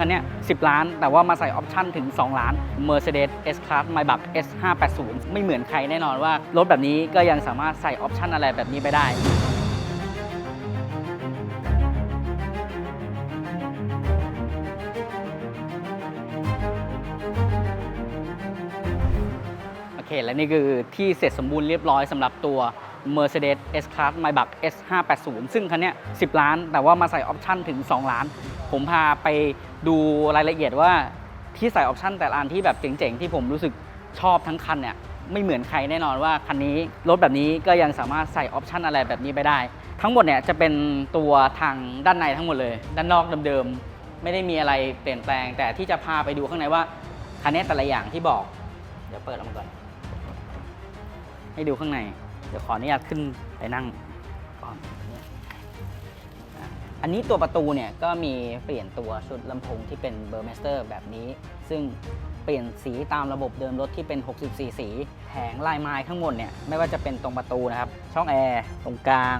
คันนี้10 ล้าน แต่ว่ามาใส่ออปชั่นถึง 2 ล้าน Mercedes S-Class Maybach S580 ไม่เหมือนใครแน่นอนว่า รถแบบนี้ก็ยังสามารถใส่ออปชั่นอะไรแบบนี้ไปได้โอเคและนี่คือที่เสร็จสมบูรณ์เรียบร้อยสำหรับตัว Mercedes S-Class Maybach S580 ซึ่งคันนี้10 ล้าน แต่ว่ามาใส่ออปชั่นถึง 2 ล้าน ผมพาไปดูรายละเอียดว่าที่ใส่ออปชั่นแต่ละอันที่แบบเจ๋งๆ ที่ผมรู้สึกชอบทั้งคันเนี่ยไม่เหมือนใครแน่นอนว่าคันนี้รถแบบนี้ก็ยังสามารถใส่ออปชั่นอะไรแบบนี้ไปได้ ทั้งหมดเนี่ยจะเป็นตัวทางด้านในทั้งหมดเลย ด้านนอกเดิมๆ ไม่ได้มีอะไรเปลี่ยนแปลง แต่ที่จะพาไปดูข้างในว่าคันนี้แต่ละอย่างที่บอก เดี๋ยวเปิดออกมาก่อน ให้ดูข้างใน เดี๋ยวขออนุญาตขึ้นไปนั่งก่อน อันนี้ตัวประตูเนี่ยก็มีเปลี่ยนตัวชุดลำโพงที่เป็นเบอร์เมสเตอร์แบบนี้ ซึ่งเปลี่ยนสีตามระบบเดิมรถที่เป็น 64 สีแผงลายไม้ข้างบนเนี่ยไม่ว่าจะเป็นตรงประตูนะครับ ช่องแอร์ตรงกลาง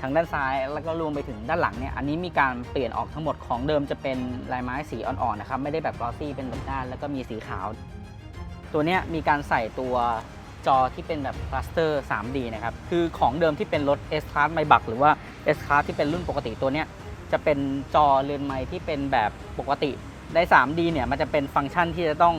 ทางด้านซ้ายแล้วก็รวมไปถึงด้านหลังเนี่ยอันนี้มีการเปลี่ยนออกทั้งหมดของเดิมจะเป็นลายไม้สีอ่อนๆนะครับไม่ได้แบบกลอสซี่เป็นแบบด้านแล้วก็มีสีขาว ตัวเนี้ยมีการใส่ตัวจอที่เป็นแบบคลัสเตอร์ 3D นะครับ คือของเดิมที่เป็นรถ S Class ไมบักหรือว่า S Class ที่เป็นรุ่นปกติตัวเนี้ย จะเป็นจอเรือนไม้ที่เป็นแบบปกติได้ 3D เนี่ยมันจะเป็นฟังก์ชันที่จะต้อง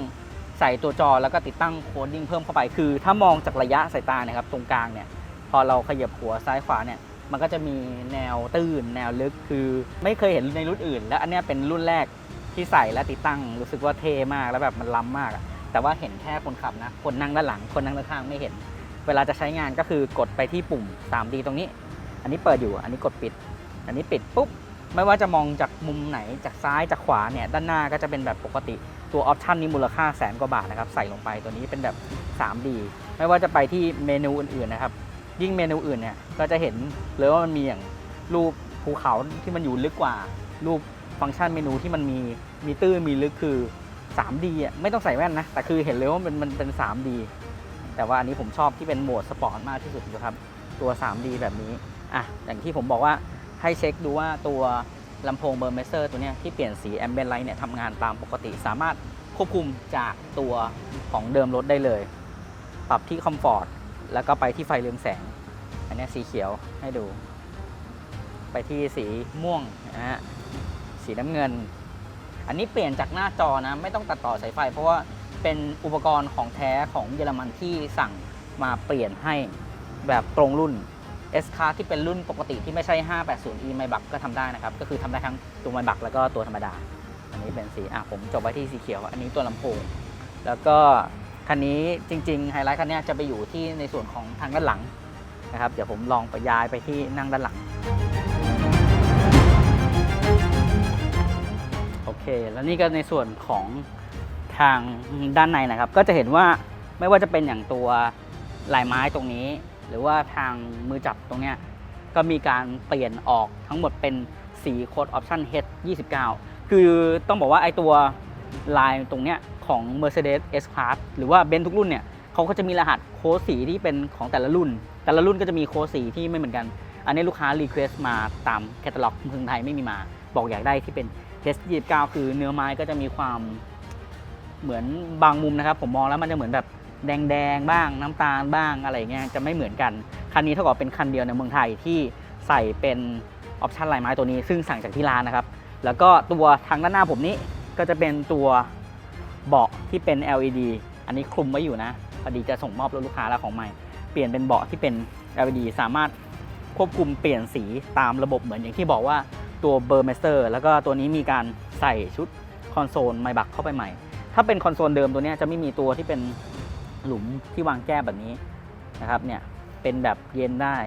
ใส่ตัวจอแล้วก็ติดตั้งโคดดิ้งเพิ่มเข้าไป คือถ้ามองจากระยะสายตาเนี่ยครับตรงกลางเนี่ยพอเราขยับหัวซ้ายขวาเนี่ยมันก็จะมีแนวตื้น แนวลึกคือไม่เคยเห็นในรุ่นอื่น และอันนี้เป็นรุ่นแรกที่ใส่และติดตั้งรู้สึกว่าเท่มากแล้วแบบมันล้ำมากอะแต่ว่าเห็นแค่คนขับนะคนนั่งด้านหลังคนนั่งด้านข้างไม่เห็น เวลาจะใช้งานก็คือกดไปที่ปุ่ม 3D ตรงนี้ อันนี้เปิดอยู่อันนี้กดปิด อันนี้ปิดปุ๊บ ไม่ว่าจะมองจากมุมไหนจากซ้ายจากขวาเนี่ยด้านหน้าก็จะเป็นแบบปกติตัวออปชันนี้มูลค่าแสนกว่าบาทนะครับใส่ลงไปตัวนี้เป็นแบบ 3D ไม่ว่าจะไปที่เมนูอื่นๆนะครับ ยิ่งเมนูอื่นเนี่ยก็จะเห็นเลยว่ามันมีอย่างรูปภูเขาที่มันอยู่ลึกกว่า รูปฟังก์ชันเมนูที่มันมีมีตื้นมีลึกคือ 3D อะไม่ต้องใส่แว่นนะ แต่คือเห็นเลยว่ามันมันเป็น 3D แต่ว่าอันนี้ผมชอบที่เป็นโหมดสปอร์ตมากที่สุดนะครับ ตัว 3D แบบนี้อะอย่างที่ผมบอกว่า ให้เช็คดูว่าตัวลำโพงเบอร์เมเซอร์ตัวนี้ที่เปลี่ยนสีแอมเบ t ไลท์เนี่ยทำงานตามปกติสามารถควบคุมจากตัวของเดิมรถได้เลย ปรับที่คอมฟอร์ตแล้วก็ไปที่ไฟเรืองแสง อันนี้สีเขียวให้ดู ไปที่สีม่วงนะฮะสีน้ำเงิน อันนี้เปลี่ยนจากหน้าจอนะ ไม่ต้องตัดต่อสายไฟ เพราะว่าเป็นอุปกรณ์ของแท้ของเยอรมันที่สั่งมาเปลี่ยนให้แบบตรงรุ่น S Class ที่เป็นรุ่นปกติที่ไม่ใช่ 580e ไมบักก็ทำได้นะครับ ก็คือทำได้ทั้งตัวไมบักแล้วก็ตัวธรรมดา อันนี้เป็นสีอะผมจบไว้ที่สีเขียว อันนี้ตัวลำโพง แล้วก็คันนี้จริงๆไฮไลท์คันนี้จะไปอยู่ที่ในส่วนของทางด้านหลังนะครับ เดี๋ยวผมลองไปย้ายไปที่นั่งด้านหลัง โอเค แล้วนี่ก็ในส่วนของทางด้านในนะครับ ก็จะเห็นว่าไม่ว่าจะเป็นอย่างตัวลายไม้ตรงนี้ หรือว่าทางมือจับตรงเนี้ยก็มีการเปลี่ยนออกทั้งหมดเป็นสีโค้ดออปชั่น H 29 คือต้องบอกว่าไอตัวลายตรงเนี้ยของ Mercedes S Class หรือว่าเบนทุกรุ่นเนี่ยเขาก็จะมีรหัสโค้ดสีที่เป็นของแต่ละรุ่น แต่ละรุ่นก็จะมีโค้ดสีที่ไม่เหมือนกัน อันนี้ลูกค้ารีเควสต์มาตามแคตตาล็อกเมืองไทยไม่มีมา บอกอยากได้ที่เป็น H 29 คือเนื้อไม้ก็จะมีความเหมือนบางมุมนะครับ ผมมองแล้วมันจะเหมือนแบบ แดงๆบ้างน้ำตาลบ้างอะไรเงี้ยจะไม่เหมือนกัน คันนี้เท่ากับเป็นคันเดียวในเมืองไทยที่ใส่เป็นออปชันลายไม้ตัวนี้ ซึ่งสั่งจากที่ร้านนะครับ แล้วก็ตัวทางด้านหน้าผมนี้ก็จะเป็นตัวเบาะที่เป็น LED อันนี้คลุมไว้อยู่นะพอดีจะส่งมอบรถลูกค้าแล้วของใหม่เปลี่ยนเป็นเบาะที่เป็น LED สามารถควบคุมเปลี่ยนสีตามระบบเหมือนอย่างที่บอกว่าตัวเบอร์เมสเตอร์แล้วก็ตัวนี้มีการใส่ชุดคอนโซลไมบักเข้าไปใหม่ ถ้าเป็นคอนโซลเดิมตัวนี้จะไม่มีตัวที่เป็น หลุมที่วางแก้วแบบนี้นะครับเนี่ยเป็นแบบเย็นได้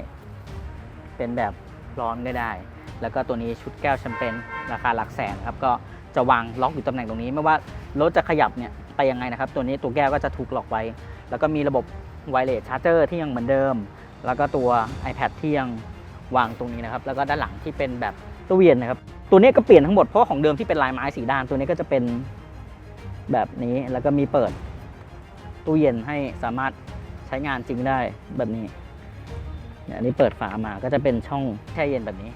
เป็นแบบร้อนก็ได้ แล้วก็ตัวนี้ชุดแก้วแชมเปญราคาหลักแสนครับก็จะวางล็อกอยู่ตำแหน่งตรงนี้ ไม่ว่ารถจะขยับเนี่ยไปยังไงนะครับ ตัวนี้ตัวแก้วก็จะถูกล็อกไว้ แล้วก็มีระบบไวเลสชาร์เจอร์ที่ยังเหมือนเดิม แล้วก็ตัว iPad ที่ยังวางตรงนี้นะครับ แล้วก็ด้านหลังที่เป็นแบบตู้เย็นนะครับ ตัวนี้ก็เปลี่ยนทั้งหมดเพราะของเดิมที่เป็นลายไม้สีด้าน ตัวนี้ก็จะเป็นแบบนี้แล้วก็มีเปิด ตู้เย็นให้สามารถใช้งานจริงได้แบบนี้เนี่ยอันนี้เปิดฝามาก็จะเป็นช่องแช่เย็นแบบนี้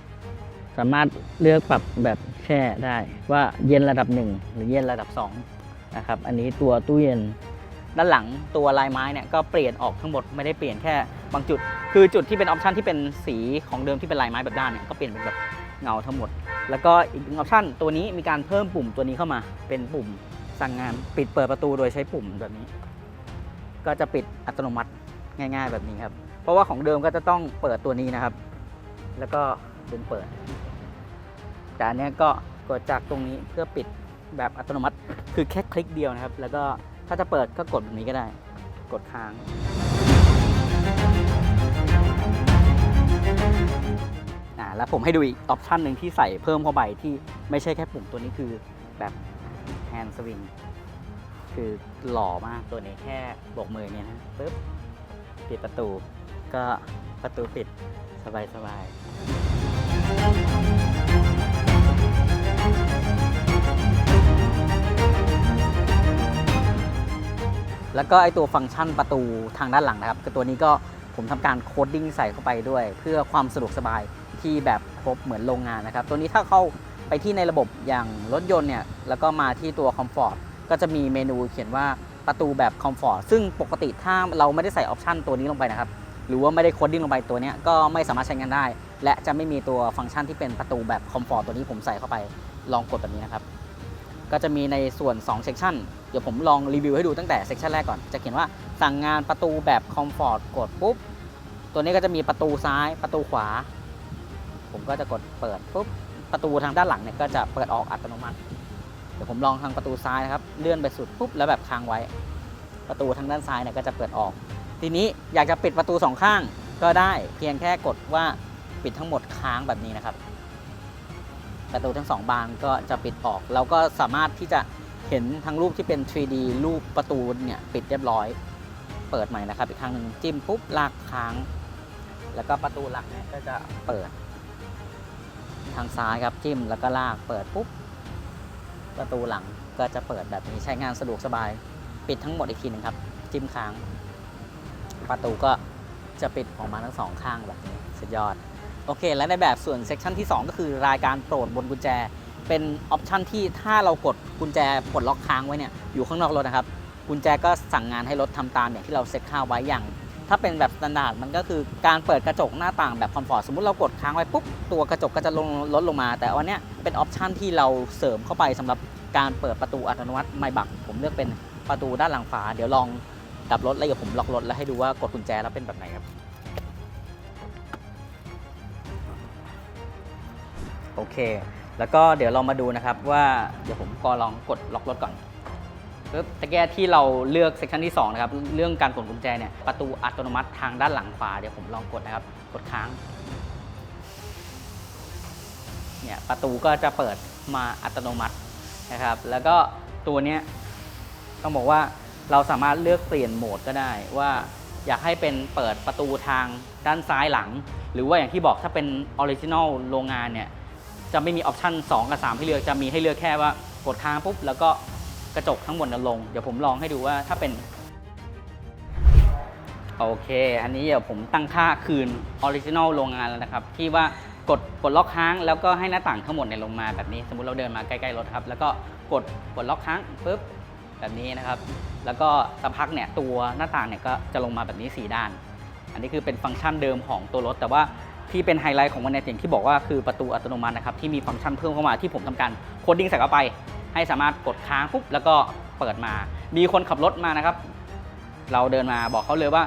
สามารถเลือกปรับแบบแช่ได้ว่าเย็นระดับ 1 หรือเย็นระดับ2นะครับอันนี้ตัวตู้เย็นด้านหลังตัวลายไม้เนี่ยก็เปลี่ยนออกทั้งหมดไม่ได้เปลี่ยนแค่บางจุด คือจุดที่เป็นออปชันที่เป็นสีของเดิมที่เป็นลายไม้แบบด้านเนี่ยก็เปลี่ยนเป็นแบบเงาทั้งหมด แล้วก็อีกหนึ่งออปชันตัวนี้มีการเพิ่มปุ่มตัวนี้เข้ามา เป็นปุ่มสั่งงานปิดเปิดประตูโดยใช้ปุ่มแบบนี้ ก็จะปิดอัตโนมัติง่าย ๆ แบบนี้ครับ เพราะว่าของเดิมก็จะต้องเปิดตัวนี้นะครับ แล้วก็ดึงเปิด แต่อันเนี้ยก็กดจากตรงนี้เพื่อปิดแบบอัตโนมัติ คือแค่คลิกเดียวนะครับ แล้วก็ถ้าจะเปิดก็กดแบบนี้ก็ได้ กดค้างอ่าแล้วผมให้ดูอีกออปชันหนึ่งที่ใส่เพิ่มเข้าไปที่ไม่ใช่แค่ปุ่มตัวนี้คือแบบแฮนด์สวิง คือหล่อมากตัวนี้แค่บกมือเนี่ยนะปึ๊บปิดประตู ก็ประตูปิดสบายสบายๆแล้วก็ไอตัวฟังก์ชันประตูทางด้านหลังนะครับตัวนี้ก็ผมทำการโคดดิ้งใส่เข้าไปด้วย เพื่อความสะดวกสบายที่แบบครบเหมือนโรงงานนะครับ ตัวนี้ถ้าเข้าไปที่ในระบบอย่างรถยนต์เนี่ย แล้วก็มาที่ตัวคอมฟอร์ต ก็จะมีเมนูเขียนว่าประตูแบบคอมฟอร์ตซึ่งปกติถ้าเราไม่ได้ใส่ออปชันตัวนี้ลงไปนะครับ หรือว่าไม่ได้โคดดิ้งลงไปตัวนี้ก็ไม่สามารถใช้งานได้ และจะไม่มีตัวฟังก์ชันที่เป็นประตูแบบคอมฟอร์ตตัวนี้ผมใส่เข้าไปลองกดแบบนี้นะครับ ก็จะมีในส่วน2เซกชันเดี๋ยวผมลองรีวิวให้ดูตั้งแต่เซกชันแรกก่อน จะเขียนว่าสั่งงานประตูแบบคอมฟอร์ตกดปุ๊บ ตัวนี้ก็จะมีประตูซ้ายประตูขวา ผมก็จะกดเปิดปุ๊บ ประตูทางด้านหลังเนี่ยก็จะเปิดออกอัตโนมัติ เดี๋ยวผมลองทางประตูซ้ายนะครับ เลื่อนไปสุดปุ๊บแล้วแบบค้างไว้ ประตูทางด้านซ้ายเนี่ยก็จะเปิดออก ทีนี้อยากจะปิดประตูสองข้างก็ได้เพียงแค่กดว่าปิดทั้งหมดค้างแบบนี้นะครับ ประตูทั้งสองบานก็จะปิดออก เราก็สามารถที่จะเห็นทั้งรูปที่เป็น 3D รูปประตูเนี่ยปิดเรียบร้อย เปิดใหม่นะครับ อีกครั้งหนึ่งจิ้มปุ๊บลากค้าง แล้วก็ประตูหลักเนี่ยก็จะเปิด ทางซ้ายครับจิ้มแล้วก็ลากเปิดปุ๊บ ประตูหลังก็จะเปิดแบบนี้ใช้งานสะดวกสบาย ปิดทั้งหมดอีกทีหนึงครับ จิ้มค้าง ประตูก็จะปิดออกมาทั้งสองข้างแบบนี้สุดยอด โอเค และในแบบส่วนเซกชันที่ 2 ก็คือรายการโปรดบนกุญแจ เป็นออปชันที่ถ้าเรากดกุญแจปลดล็อกค้างไว้เนี่ยอยู่ข้างนอกรถนะครับกุญแจก็สั่งงานให้รถทำตามอย่างที่เราเซ็ตค่าไว้อย่าง ถ้าเป็นแบบสแตนดาร์ดมันก็คือการเปิดกระจกหน้าต่างแบบคอมฟอร์ตสมมุติเรากดค้างไว้ปุ๊บตัวกระจกก็จะลงลดลงมา แต่วันนี้เป็นออปชันที่เราเสริมเข้าไปสำหรับการเปิดประตูอัตโนมัติไม่บักผมเลือกเป็นประตูด้านหลังฝาเดี๋ยวลองดับรถแล้วเดี๋ยวผมล็อกรถแล้วให้ดูว่ากดกุญแจแล้วเป็นแบบไหนครับโอเค แล้วก็เดี๋ยวเรามาดูนะครับว่าเดี๋ยวผมก็ลองกดล็อกรถก่อน ปึ๊บตะแกที่เราเลือกเซสชันที่2นะครับเรื่องการกดกุญแจเนี่ยประตูอัตโนมัติทางด้านหลังขวาเดี๋ยวผมลองกดนะครับกดค้างเนี่ยประตูก็จะเปิดมาอัตโนมัตินะครับ แล้วก็ตัวเนี้ยต้องบอกว่าเราสามารถเลือกเปลี่ยนโหมดก็ได้ว่าอยากให้เป็นเปิดประตูทางด้านซ้ายหลัง หรือว่าอย่างที่บอกถ้าเป็นออริจินอลโรงงานเนี่ยจะไม่มีออปชัน2 กับ 3 ให้เลือกจะมีให้เลือกแค่ว่ากดค้างปุ๊บแล้วก็ กระจกทั้งหมดจะลง เดี๋ยวผมลองให้ดูว่าถ้าเป็น โอเค อันนี้เดี๋ยวผมตั้งค่าคืนออริจินอลโรงงานแล้วนะครับ ที่ว่ากดกดล็อกค้างแล้วก็ให้หน้าต่างทั้งหมดเนี่ยลงมาแบบนี้ สมมุติเราเดินมาใกล้ๆรถครับ แล้วก็กดกดล็อกค้างปุ๊บแบบนี้นะครับ แล้วก็สักพักเนี่ยตัวหน้าต่างเนี่ยก็จะลงมาแบบนี้ 4 ด้าน อันนี้คือเป็นฟังก์ชันเดิมของตัวรถ แต่ว่าที่เป็นไฮไลท์ของมันนี่ยอย่างที่บอกว่าคือประตูอัตโนมัตินะครับที่มีฟังก์ชันเพิ่มเข้ามาที่ผมทำการโคดดิ้งใส่เข้าไป ให้สามารถกดค้างปุ๊บแล้วก็เปิดมา มีคนขับรถมานะครับ เราเดินมาบอกเขาเลยว่า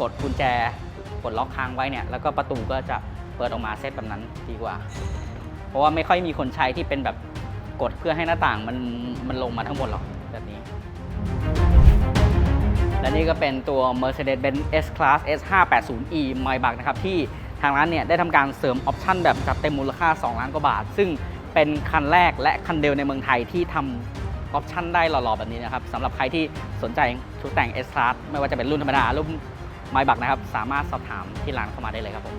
กดกุญแจกดล็อกค้างไว้เนี่ยแล้วก็ประตูก็จะเปิดออกมาเซตแบบนั้นดีกว่า เพราะว่าไม่ค่อยมีคนใช้ที่เป็นแบบกดเพื่อให้หน้าต่างมันมันลงมาทั้งหมดหรอกแบบนี้ และนี่ก็เป็นตัว Mercedes-Benz S-Class S580e m y b u g นะครับที่ทางร้านเนี่ยได้ทำการเสริมออปชันแบบจัดเต็มมูลค่า 2 ล้านกว่าบาท ซึ่ง เป็นคันแรกและคันเดียวในเมืองไทยที่ทำออปชันได้หล่อๆแบบนี้นะครับสำหรับใครที่สนใจชุดแต่ง S-Class ไม่ว่าจะเป็นรุ่นธรรมดารุ่น m y b u g นะครับ สามารถสอบถามที่ร้านเข้ามาได้เลยครับผม